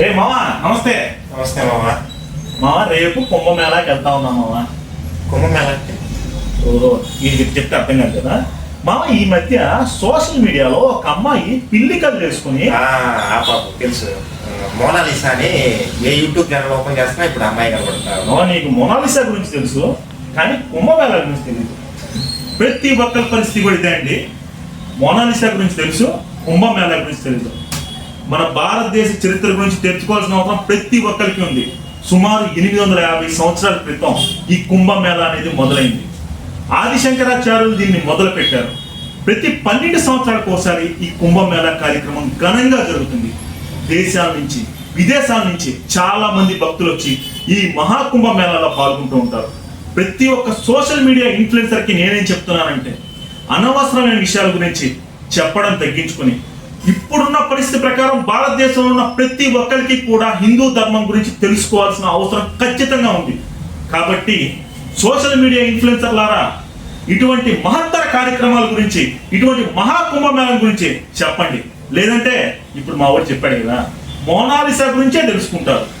ఏ మావా నమస్తే. నమస్తే మామ మావా రేపు కుంభమేళాకి వెళ్తా ఉన్నాం మావా. కుంభమేళ అంటే ఓ ఇది చెప్తే అర్థం కాదు కదా. మామ ఈ మధ్య సోషల్ మీడియాలో ఒక అమ్మాయి పిల్లి కళ్ళు వేసుకుని ఆ ఆ పాప తెలుసు. మోనాలిసా అని ఏ యూట్యూబ్ ఛానల్ ఓపెన్ చేస్తున్నా ఇప్పుడు అమ్మాయి కనబడతారు "నో, నీకు మొనాలిసా గురించి తెలుసు కానీ కుంభమేళా గురించి తెలియదు ప్రతి ఒక్కరి పరిస్థితి కూడా ఇదే అండి. మొనాలిసా గురించి తెలుసు కుంభమేళా గురించి తెలియదు మన భారతదేశ చరిత్ర గురించి తెచ్చుకోవాల్సిన అవసరం ప్రతి ఒక్కరికి ఉంది. సుమారు ఎనిమిది వందల యాభై సంవత్సరాల క్రితం ఈ కుంభమేళ అనేది మొదలైంది. ఆదిశంకరాచార్యులు దీన్ని మొదలు పెట్టారు ప్రతి పన్నెండు సంవత్సరాలకు ఒకసారి ఈ కుంభమేళా కార్యక్రమం ఘనంగా జరుగుతుంది. దేశాల నుంచి విదేశాల నుంచి చాలా మంది భక్తులు వచ్చి ఈ మహాకుంభ మేళాలో పాల్గొంటూ ఉంటారు. ప్రతి ఒక్క సోషల్ మీడియా ఇన్ఫ్లుయెన్సర్కి నేనేం చెప్తున్నానంటే అనవసరమైన విషయాల గురించి చెప్పడం తగ్గించుకొని ఇప్పుడున్న పరిస్థితి ప్రకారం భారతదేశంలో ఉన్న ప్రతి ఒక్కరికి కూడా హిందూ ధర్మం గురించి తెలుసుకోవాల్సిన అవసరం ఖచ్చితంగా ఉంది. కాబట్టి సోషల్ మీడియా ఇన్ఫ్లుయెన్సర్లారా ఇటువంటి మహత్తర కార్యక్రమాల గురించి ఇటువంటి మహాకుంభమేళం గురించి చెప్పండి. లేదంటే ఇప్పుడు మా వాడు చెప్పాడు కదా మోనాలిసా గురించే తెలుసుకుంటారు.